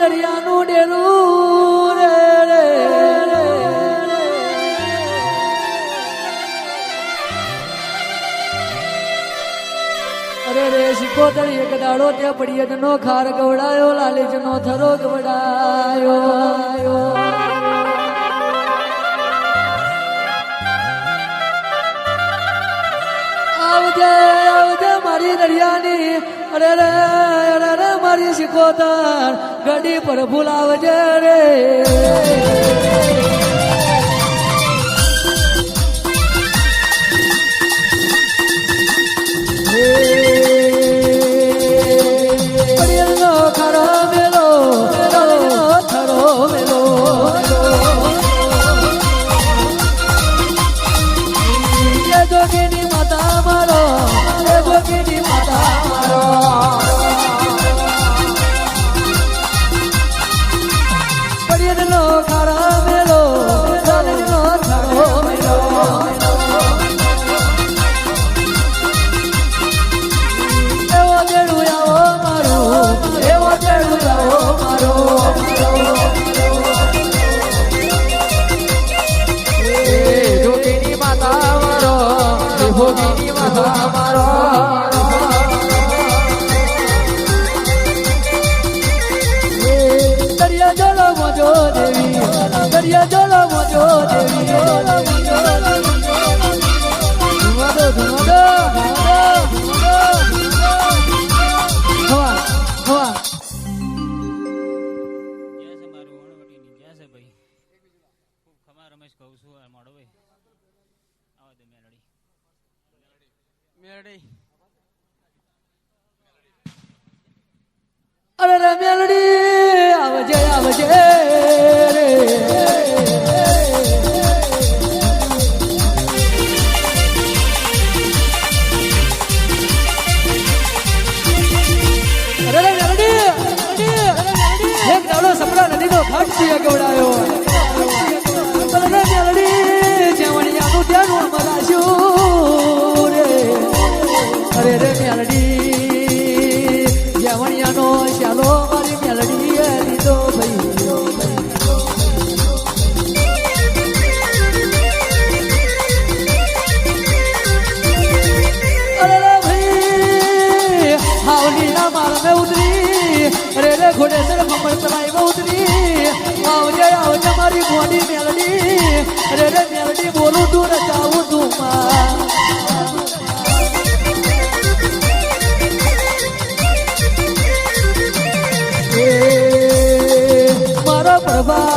દરિયાનું ડેરું રે રે. અરે, રે, શિકોતર, એક દાડો ત્યાં પડીએ નો ખાર ગવડાયો લાલીચ નો થરો ગવડાયો મારી દરિયાની અરે રે અરે રે મારી તાર ગડી પર ભૂલાવજે રે. ભોગીની માતા મારો દરિયા જલો મોજો દેવી રમેશ કહું છું મોડો ભાઈ આવા દે મેલડી મેલડી અરે રે મેલડી, આવજે આવજે રે. અરે રે મેલડી એક ગવડાયો અરે મેલડી મરાશું ઘોડેસર મમરસરાય બહુતરી આવજે આવજે મારી મોડી મેલડી. રે રે, મેલડી, બોલું તું, રચાવું તું માં. મારો પ્રભા